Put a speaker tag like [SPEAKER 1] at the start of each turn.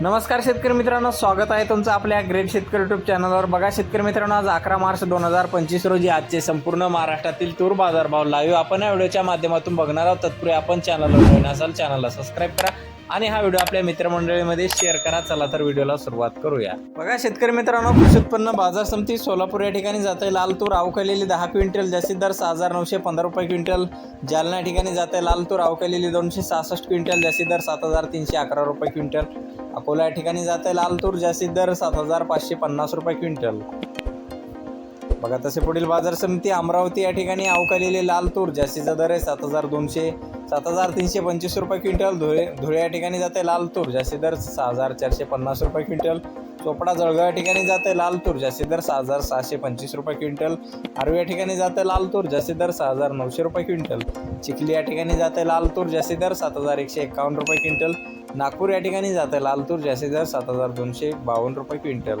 [SPEAKER 1] नमस्कार शेतकरी मित्रांनो स्वागत आहे तुमचं आपल्या ग्रेट शेतकरी युट्यूब चॅनलवर बघा शेतकरी मित्रांनो आज अकरा मार्च दोन हजार पंचवीस रोजी आजचे संपूर्ण महाराष्ट्रातील तूर बाजारभाव लाईव्ह आपण या व्हिडिओच्या माध्यमातून बघणार आहोत. तत्पूर्वी आपण चॅनलवर नवीन असाल चॅनलला सबस्क्राईब करा आणि हा व्हिडिओ आपल्या मित्रमंडळीमध्ये शेअर करा. चला तर व्हिडिओला सुरुवात करूया. बघा शेतकरी मित्रांनो कृषी उत्पन्न बाजार समिती सोलापूर या ठिकाणी जाते. लाल तूर अवकालेली दहा क्विंटल जास्तीत दर सहा हजार नऊशे पंधरा रुपये क्विंटल जालना ठिकाणी ठिकाणी जाते. लाल तूर अवकालेली दोनशे सहासष्ट क्विंटल जास्तीत दर सात हजार तीनशे अकरा रुपये क्विंटल. अकोला या ठिकाणी जाते लाल तूर जास्तीत दर सात हजार पाचशे पन्नास रुपये क्विंटल. बघा तसे पुढील बाजार समिती अमरावती या ठिकाणी अवकालेली लाल तूर जास्तीचा दर आहे सात हजार दोनशे सात हजार तीनशे पंचवीस रुपये क्विंटल. धुळे धुळे या ठिकाणी जाते लाल तूर जास्ती दर सहा हजार चारशे पन्नास रुपये क्विंटल. चोपडा जळगाव या ठिकाणी जाते लाल तूर जास्ती दर सहा हजार सहाशे पंचवीस रुपये क्विंटल. आर्वी या ठिकाणी जाते लाल तूर जास्ती दर सहा हजार नऊशे रुपये क्विंटल. चिखली या ठिकाणी जाते लाल तूर जास्ती दर सात हजार एकशे एकावन्न रुपये क्विंटल. नागपूर या ठिकाणी जाते लाल तूर जास्ती दर सात हजार दोनशे बावन्न रुपये क्विंटल.